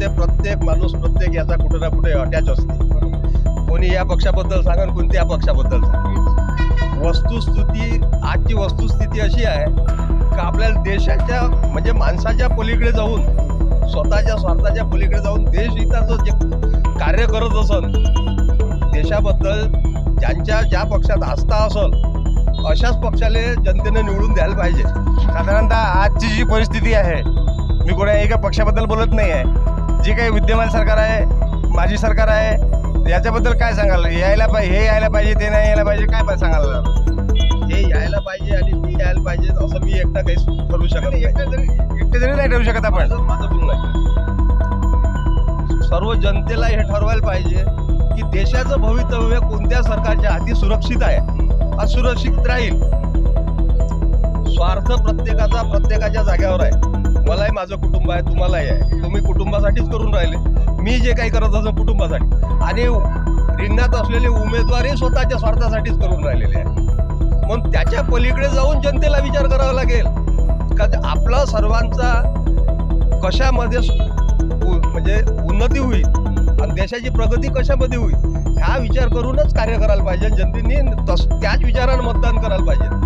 ते प्रत्येक माणूस प्रत्येक याचा कुठे ना कुठे अटॅच असते. कोणी या पक्षाबद्दल सांगा आणि कोणी त्या पक्षाबद्दल सांगा वस्तुस्थिती आजची वस्तुस्थिती अशी आहे का आपल्याला देशाच्या म्हणजे माणसाच्या पलीकडे जाऊन स्वतःच्या स्वार्थाच्या पलीकडे जाऊन देशहिताचं जे कार्य करत असल देशाबद्दल ज्यांच्या ज्या पक्षात आस्था असल अशाच पक्षाला जनतेने निवडून द्यायला पाहिजे. साधारणतः आजची जी परिस्थिती आहे मी कोणा एका पक्षाबद्दल बोलत नाही आहे जी काही विद्यमान सरकार आहे माजी सरकार आहे याच्याबद्दल काय सांगाल? यायला पाहिजे हे यायला पाहिजे ते नाही यायला पाहिजे काय पाहिजे सांगाल? हे यायला पाहिजे आणि ते यायला पाहिजे असं मी एकटा काही ठरू शकत नाही. एकटे जरी नाही ठेवू शकत आपण. माझं माझं म्हणणं आहे. सर्व जनतेला हे ठरवायला पाहिजे की देशाचं भवितव्य कोणत्या सरकारच्या हाती सुरक्षित आहे? असुरक्षित राहील. स्वार्थ प्रत्येकाचा प्रत्येकाच्या जाग्यावर आहे. मलाही माझं कुटुंब आहे तुम्हालाही आहे. तुम्ही कुटुंबासाठीच करून राहिले. मी जे काही करत असं कुटुंबासाठी. आणि रिंगणात असलेले उमेदवारही स्वतःच्या स्वार्थासाठीच करून राहिलेले आहे मग त्याच्या पलीकडे जाऊन जनतेला विचार करावा लागेल. का ते आपला सर्वांचा कशामध्ये म्हणजे उन्नती होईल आणि देशाची प्रगती कशामध्ये होईल हा विचार करूनच कार्य करायला पाहिजे. जनतेने तस त्याच विचारानं मतदान करायला पाहिजे.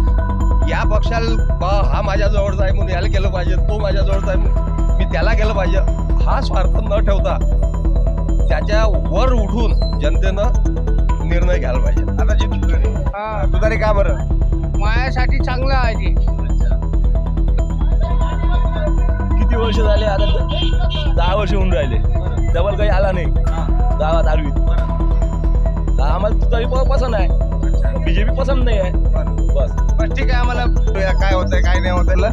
या पक्षाला बा हा माझ्या जवळचा आहे म्हणून याला केलं पाहिजे तो माझ्या जवळचा आहे म्हणून मी त्याला केलं पाहिजे. हा स्वार्थ न ठेवता त्याच्या वर उठून जनतेनं निर्णय घ्यायला पाहिजे. आता जी हा तुतारी का बरं? मायासाठी चांगलं आहे ते. किती वर्ष झाले आता दहा वर्ष होऊन राहिले. डबल काही आला नाही. गावात आरवीत आम्हाला प- पसंत आहे. बीजेपी पसंत नाही आहे. बस बस ठीक आहे आम्हाला काय होतंय काय नाही होतंय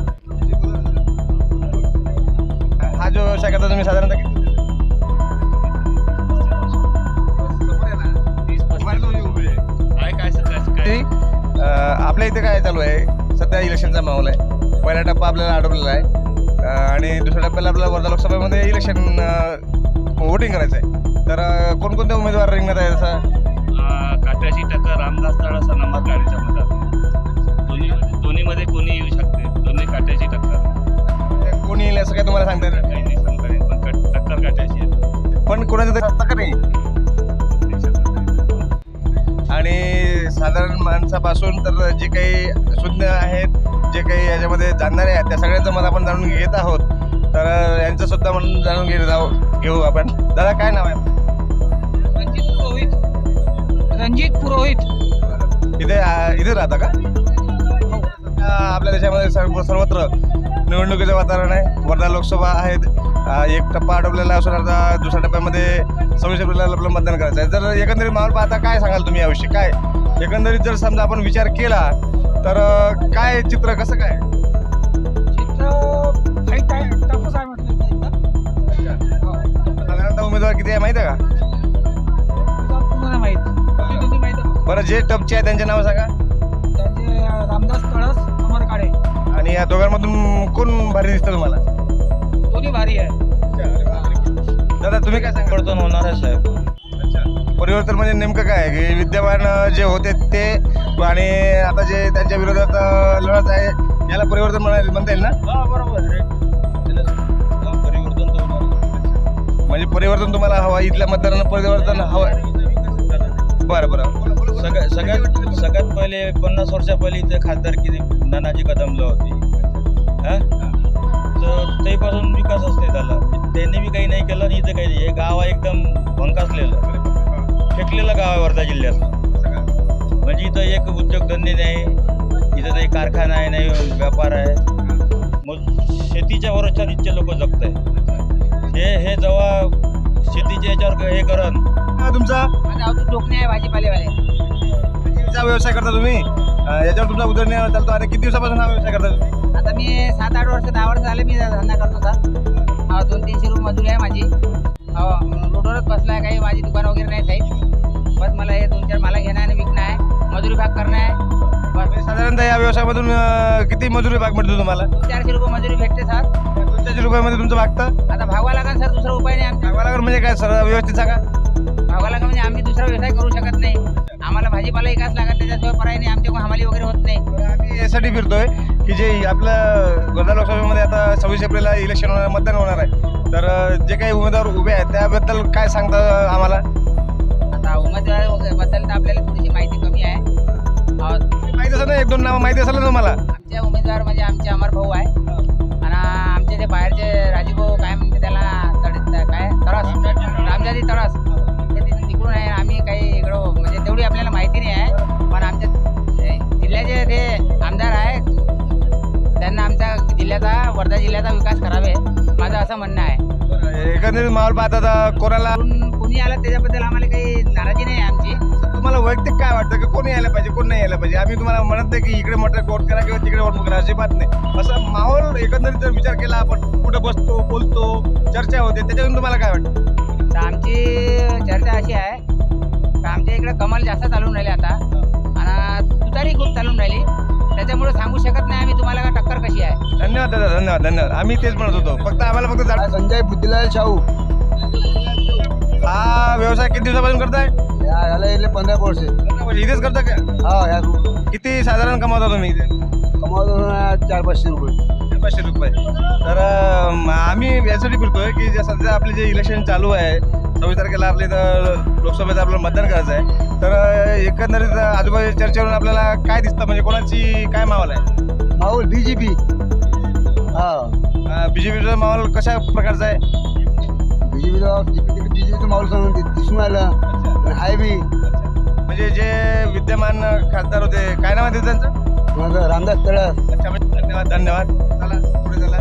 हा जो व्यवसाय करता तुम्ही साधारणतः आपल्या इथे काय चालू आहे सध्या इलेक्शनचा माहोल आहे पहिला टप्पा आपल्याला आटोपलेला आहे आणि दुसऱ्या टप्प्याला आपल्याला वर्धा लोकसभेमध्ये इलेक्शन वोटिंग करायचं आहे तर कोणकोणते उमेदवार रिंगणात आहे जसं काट्याची टक्कर रामदास तळासा नंबर गाडीच्या दोन्हीमध्ये कोणी येऊ शकते. दोन्ही काट्याची टक्कर. कोणी येईल असं काय तुम्हाला सांगता येणार? काही नाही सांगता येत, पण कट- टक्कर काट्याची आहे. पण कोणाचं तरी असतं का नाही? आणि साधारण माणसापासून तर जे काही शून्य आहेत जे काही याच्यामध्ये जाणणारे आहेत त्या सगळ्यांचं मत आपण जाणून घेत आहोत. तर यांचं सुद्धा म्हणून जाणून घेत आहोत घेऊ आपण. दादा काय नाव आहे? रणजित पुरोहित. रणजित पुरोहित. इथे आ, इथे राहता का? आपल्या देशामध्ये सर्व सर्वत्र निवडणुकीचं वातावरण आहे. वर्धा लोकसभा आहेत. एक टप्पा आटोपलेला असून आता दुसऱ्या टप्प्यामध्ये सव्वीस एप्रिलला आपलं मतदान करायचं आहे. जर एकंदरीत माहोल पाहता काय सांगाल तुम्ही याविषयी? काय? एकंदरीत जर समजा आपण विचार केला तर काय चित्र कसं काय. साधारणतः उमेदवार किती आहे माहिती आहे का. बरं जे टपचे आहे त्यांचे नाव सांगा. रामदास तळस अमर काळे आणि या दोघांमधून कोण भारी दिसतं तुम्हाला? दोन्ही भारी आहे. दादा तुम्ही काय सांगा परिवर्तन होणार आहे साहेब. परिवर्तन म्हणजे नेमकं काय आहे? की विद्यमान जे होते ते आणि आता जे त्यांच्या विरोधात अ, लढत आहे याला परिवर्तन म्हणा म्हणता येईल ना? बरोबर परिवर्तन तर होणार म्हणजे परिवर्तन तुम्हाला हवा इथल्या मतदारांना परिवर्तन हवं. बरं बरं. सगळ्यात सगळ्यात सगळ्यात पहिले पन्नास वर्षा पहिले इथे खासदारकी नानाजी कदमला होती. हा? तर तेपासून विकासच नाही झाला त्यांनी बी काही नाही केलं आणि इथं काही नाही. हे गाव आहे एकदम भंकासलेलं फेकलेलं गाव आहे वर्धा जिल्ह्यातलं. म्हणजे इथं एक उद्योगधंदे नाही इथं नाही कारखाना आहे नाही व्यापार आहे. मग शेतीच्या भरोश्यावर इथचे लोक जगत आहे हे हे जेव्हा शेतीच्या याच्यावर हे करण तुमचा? डोकणे आहे भाजीपालेवाले. कितीचा व्यवसाय करता तुम्ही? अ, याच्यावर तुमचा उदरनिर्वाह चालतो. आणि किती दिवसापासून हा व्यवसाय करता तुम्ही? आता मी सात आठ वर्ष दहा वर्ष झाले मी धंदा करतो सर दोन तीनशे रूम मजुरी आहे माझी. हो रोडवरच बसला आहे काही माझी दुकान वगैरे नाही साहेब. बस मला हे दोन चार माला घेणं आहे आणि विकणं आहे. मजुरी भाग करणं आहे. बस. साधारणतः या व्यवसायामधून अ, किती मजुरी भाग मिळतो तुम्हाला? चारशे रुपये मजुरी भेटते सर. दोनशे रुपयामध्ये तुमचं भागतं? आता भागवा लागेल सर दुसरा उपाय नाही भागवा लागेल म्हणजे काय सर? व्यवस्थित सांगा. भागवा लागेल म्हणजे आम्ही दुसरा व्यवसाय करू शकत नाही. आम्हाला भाजीपाला एकाच लागत त्याच्याशिवाय पर्याय नाही. आमच्याकडून हमाली वगैरे होत नाही. आम्ही यासाठी फिरतोय की जे आपलं वर्धा लोकसभेमध्ये आता सव्वीस एप्रिलला इलेक्शन होणार मतदान होणार आहे. तर जे काही उमेदवार उभे आहेत त्याबद्दल काय सांगता आम्हाला? आता उमेदवार वगैरे बद्दल तर आपल्याला थोडीशी माहिती कमी आहे. अं, माहिती असेल ना एक दोन नावं माहिती असेल ना तुम्हाला? आमचे उमेदवार म्हणजे आमचे अमर भाऊ आहे. आणि आमचे ते बाहेरचे राजूभाऊ काय म्हणते त्याला तड काय? तरास रामजादी तरास आहे आम्ही काही इकडं म्हणजे तेवढी आपल्याला माहिती नाही आहे. पण आमच्या जिल्ह्याचे ते आमदार आहे त्यांना आमच्या जिल्ह्याचा वर्धा जिल्ह्याचा विकास करावे माझं असं म्हणणं आहे. एकंदरीत माहोल पाहता आता कोणाला कोण आलं त्याच्याबद्दल आम्हाला काही नाराजी नाही आहे आमची. तुम्हाला वैयक्तिक काय वाटतं की कोणी यायला पाहिजे कोण नाही यायला पाहिजे? आम्ही तुम्हाला म्हणत नाही की इकडे मोठं वोट करा किंवा तिकडे वोट करा अशी बात नाही. असं माहोल एकंदरीत जर विचार केला आपण कुठं बसतो बोलतो चर्चा होते त्याच्यातून तुम्हाला काय वाटतं? तर आमची चर्चा अशी आहे का आमच्या इकडे कमल जास्त चालून राहिले आता. आणि तुतारी खूप चालून राहिली. त्याच्यामुळे सांगू शकत नाही आम्ही तुम्हाला का टक्कर कशी आहे. धन्यवाद दादा धन्यवाद धन्यवाद. आम्ही तेच म्हणत होतो. फक्त आम्हाला फक्त जाण- संजय बुद्धिलाल शाहू. हा व्यवसाय किती दिवसापासून करताय? या याला येले पंधरा वर्ष. इथेच करता का? हा या. किती साधारण कमावता तुम्ही इथे? कमावतो ना चार पाचशे रुपये. पाचशे रुपये. तर आम्ही यासाठी फिरतोय की जे सध्या आपले जे इलेक्शन चालू आहे सव्वीस तारखेला आपल्या इथं लोकसभेचं आपलं मतदान करायचं आहे. तर एकंदरीत आजूबाजूच्या चर्चेवरून आपल्याला काय दिसतं? म्हणजे कोणाची काय माहोल आहे? माहोल बी जे पी हा. बी जे पीचा माहोल कशा प्रकारचा आहे? बी जे पीचा बी जे पीचं माहोल सांगून दिसून आलं. हाय बी. म्हणजे जे विद्यमान खासदार होते काय नाव आहे त्यांचं? रामदास तळस. अच्छा म्हणजे धन्यवाद धन्यवाद. चला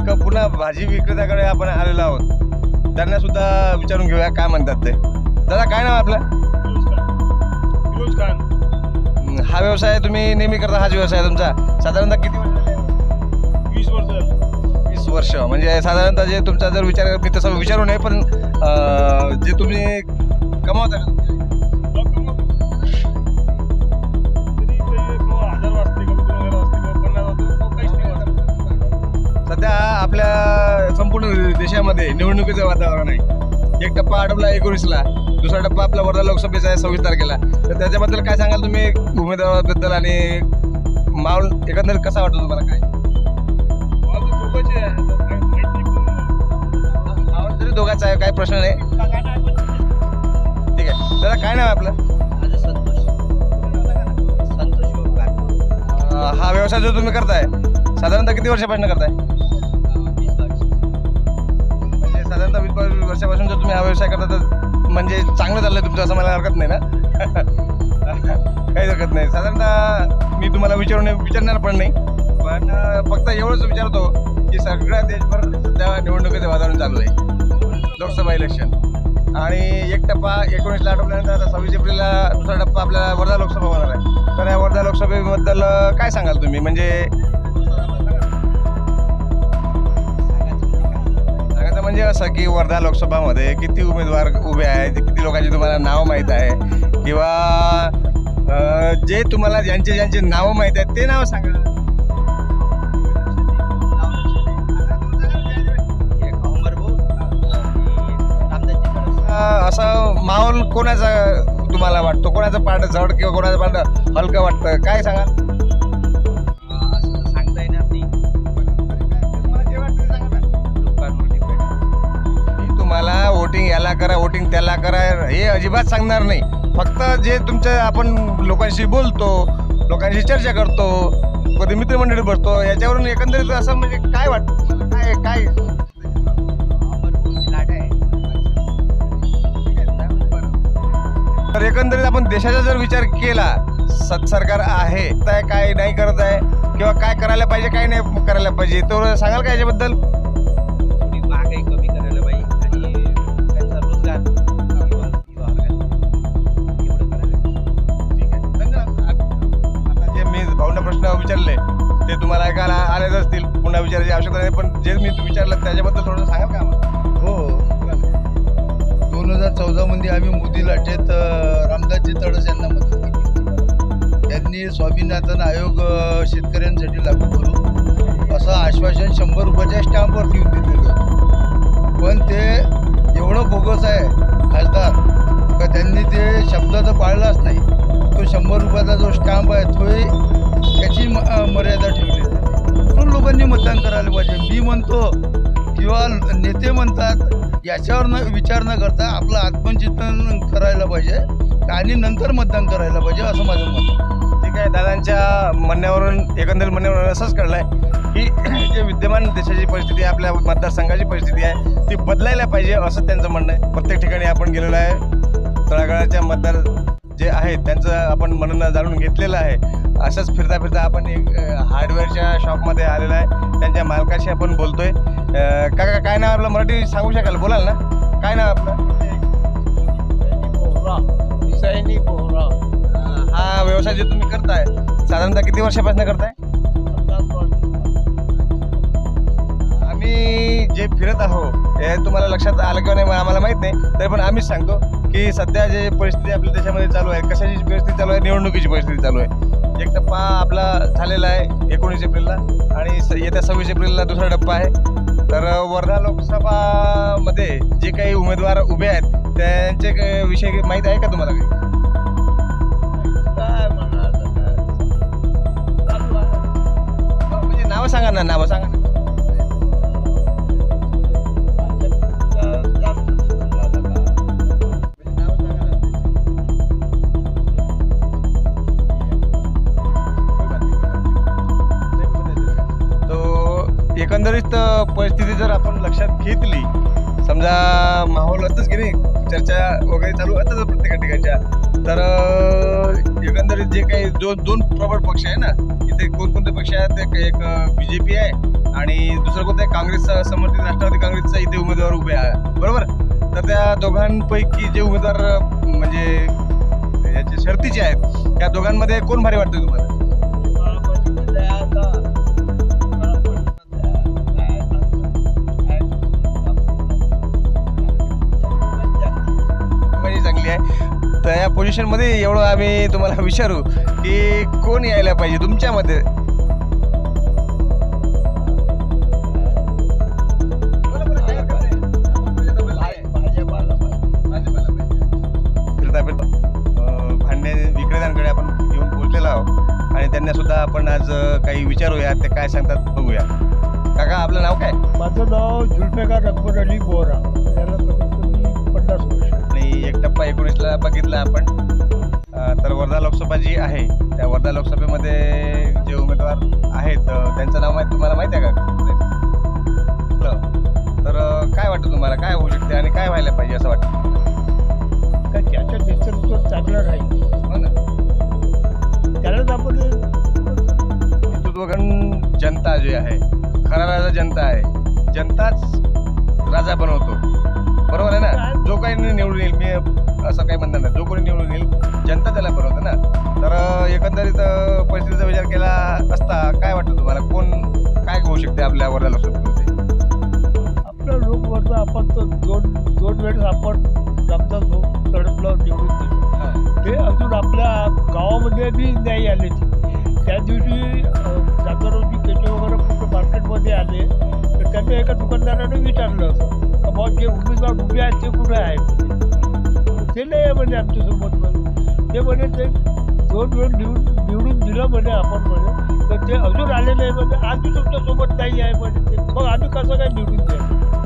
एक पुन्हा भाजी विक्रेत्याकडे आपण आलेलो आहोत. त्यांना सुद्धा विचारून घेऊया काय म्हणतात ते. दादा काय नाव आपलं? हा व्यवसाय तुम्ही नेहमी करता हाच व्यवसाय तुमचा. साधारणतः किती वर्ष झाले? वीस वर्ष वीस वर्ष. म्हणजे साधारणतः जे तुमचा जर विचार मी तसं विचारू नये पण जे तुम्ही कमावता सध्या आपल्या संपूर्ण देशामध्ये निवडणुकीचं वातावरण आहे. एक टप्पा आटपला एकोणीसला दुसरा टप्पा आपला वर्धा लोकसभेचा आहे सव्वीस तारखेला. तर त्याच्याबद्दल काय सांगाल तुम्ही? उमेदवाराबद्दल आणि माहोल एकंदरीत कसा वाटतो तुम्हाला काय. माहोल तरी दोघांचा आहे काही प्रश्न नाही. ठीक आहे. दादा काय नाव आहे आपलं? हा व्यवसाय जो तुम्ही करताय साधारणतः किती वर्षापासून करताय? साधारणतः वीस वर्षापासून जर तुम्ही हा व्यवसाय करता तर म्हणजे चांगलं चाललं तुमचं असं मला हरकत नाही ना? काहीच हरकत नाही. साधारणतः मी तुम्हाला विचारून विचारणार पण नाही. पण फक्त एवढंच विचारतो की सगळ्या देशभर सध्या निवडणुकीचं वातावरण चालू आहे. लोकसभा इलेक्शन आणि एक टप्पा एकोणीसला आठवल्यानंतर आता सव्वीस एप्रिलला दुसरा टप्पा आपल्याला वर्धा लोकसभा होणार आहे. तर या वर्धा लोकसभेबद्दल काय सांगाल तुम्ही? म्हणजे म्हणजे असं की वर्धा लोकसभामध्ये किती उमेदवार उभे आहेत किती लोकांची तुम्हाला नावं माहीत आहे किंवा जे तुम्हाला ज्यांचे ज्यांचे नावं माहीत आहेत ते नाव सांगा. असं माहोल कोणाचा तुम्हाला वाटतो? कोणाचं पाठ जड किंवा कोणाचं पाठ हलकं वाटतं? काय सांगा वोटिंग याला करा वोटिंग त्याला करा हे अजिबात सांगणार नाही. फक्त जे तुमच्या आपण लोकांशी बोलतो लोकांशी चर्चा करतो कधी मित्रमंडळी बसतो याच्यावरून एकंदरीत असं म्हणजे काय वाटतं काय काय? तर एकंदरीत आपण देशाचा जर विचार केला सत सरकार आहे काय काय नाही करत आहे किंवा काय करायला पाहिजे काय नाही करायला पाहिजे तर सांगाल का याच्याबद्दल? प्रश्न विचारले ते तुम्हाला ऐकायला आलेच असतील पुन्हा विचारायची आवश्यकता नाही पण जे मी विचारलं त्याच्याबद्दल थोडं सांगाल का आम्हाला? हो, हो. दोन हजार चौदामध्ये आम्ही मोदी लाटेत रामदास रामदासजी तडस यांना मदत केली. त्यांनी स्वामीनाथन आयोग शेतकऱ्यांसाठी लागू करू असं आश्वासन शंभर रुपयाच्या स्टॅम्पवर देऊन दिलेलं पण ते एवढं बोगस आहे खासदार का त्यांनी ते शब्दाचं पाळलाच नाही. तो शंभर रुपयाचा जो स्टॅम्प आहे तोही त्याची म- मर्यादा ठेवली. म्हणून लोकांनी मतदान करायला पाहिजे. मी म्हणतो किंवा नेते म्हणतात याच्यावर न विचार न करता आपलं आत्मचिंतन करायला पाहिजे आणि नंतर मतदान करायला पाहिजे असं माझं मत ठीक आहे दादांच्या म्हणण्यावरून एकंदरीत म्हणण्यावरून असंच कळलं आहे की जे विद्यमान देशाची परिस्थिती आहे आपल्या मतदारसंघाची परिस्थिती आहे ती बदलायला पाहिजे असं त्यांचं म्हणणं आहे. प्रत्येक ठिकाणी आपण गेलेलो आहे. तळागाळाच्या मतदार जे आहेत त्यांचं आपण म्हणणं जाणून घेतलेलं आहे. असंच फिरता फिरता आपण एक हार्डवेअरच्या शॉपमध्ये आलेलो आहे. त्यांच्या मालकाशी आपण बोलतोय. काका काय नाव आपलं? मराठी सांगू शकाल? बोलाल ना. काय नाव आपलं? अ, हा व्यवसाय जे तुम्ही करताय साधारणतः किती वर्षापासून करताय? जे फिरत आहो हे तुम्हाला लक्षात आलं किंवा नाही आम्हाला माहीत नाही तरी पण आम्हीच सांगतो की सध्या जे परिस्थिती आपल्या देशामध्ये चालू आहे कशाची परिस्थिती चालू आहे निवडणुकीची परिस्थिती चालू आहे. एक टप्पा आपला झालेला आहे एकोणीस एप्रिलला आणि येत्या सव्वीस एप्रिलला दुसरा टप्पा आहे. तर वर्धा लोकसभामध्ये जे काही उमेदवार उभे आहेत त्यांचे विषय माहीत आहे का तुम्हाला काही? म्हणजे नावं सांगा ना नावं सांगा ना. आपण लक्षात घेतली. समजा माहोल असतंच की नाही चर्चा वगैरे चालू असतात प्रत्येक ठिकाणच्या. तर एकंदरीत जे काही दोन दोन प्रबळ पक्ष आहे ना इथे कोणकोणते पक्ष आहेत ते एक बी जे पी आहे आणि दुसरं कोणतं आहे काँग्रेस समर्थित राष्ट्रवादी काँग्रेसचा इथे उमेदवार उभे आहे. बरोबर? तर त्या दोघांपैकी जे उमेदवार म्हणजे याचे शर्तीचे आहेत त्या दोघांमध्ये कोण भारी वाटतं तुम्हाला? तर या पोझिशनमध्ये एवढं आम्ही तुम्हाला विचारू की कोण यायला पाहिजे तुमच्या मते भांडे विक्रेत्यांकडे आपण येऊन पोहोचलेला आहोत. आणि त्यांना सुद्धा आपण आज काही विचारूया ते काय सांगतात बघूया. काका आपलं नाव काय? माझं नाव जुल्फेकार अकबर अली बोरा त्याला पन्नास वर्ष एक टप्पा एकोणीसला बघितला आपण. तर वर्धा लोकसभा जी आहे त्या वर्धा लोकसभेमध्ये जे उमेदवार आहेत त्यांचं नाव माहिती तुम्हाला माहिती आहे का? तर काय वाटतं तुम्हाला? काय होऊ शकते आणि काय व्हायला पाहिजे असं वाटतं? तर त्याचं नेतृत्व चांगलं राहील. हो ना. त्यालाच आपण नेतृत्वगण जनता जी आहे खरा राजा जनता आहे जनताच राजा बनवतो. बरोबर आहे ना? जो काही निवडून येईल मी असं काही म्हणणार नाही. जो कोणी निवडून येईल जनता त्याला बनवते ना? तर एकंदरीत परिस्थितीचा विचार केला असता काय वाटतं तुम्हाला? कोण काय होऊ शकते आपल्या वर्धा लोकसभेमध्ये आपलं लोक आपण तो दोन दोन वेळेस आपण रामदास भाऊ निवडून दिलं ते अजून आपल्या गावामध्ये बी नाही आले त्या दिवशी जागरोजी केटे वगैरे कुठं मार्केटमध्ये आले तर त्यांनी एका दुकानदाराने विचारलं. जे उमेदवार उभे आहेत ते कुठे आहेत? ते नाही आहे म्हणे आमच्यासोबत म्हणे ते म्हणे ते दोन वेळ निवडून निवडून दिलं म्हणे आपण म्हणे तर ते अजून आले नाही म्हणजे आम्ही तुमच्यासोबत नाही आहे म्हणे ते. मग आम्ही कसं काय निवडून द्यायचं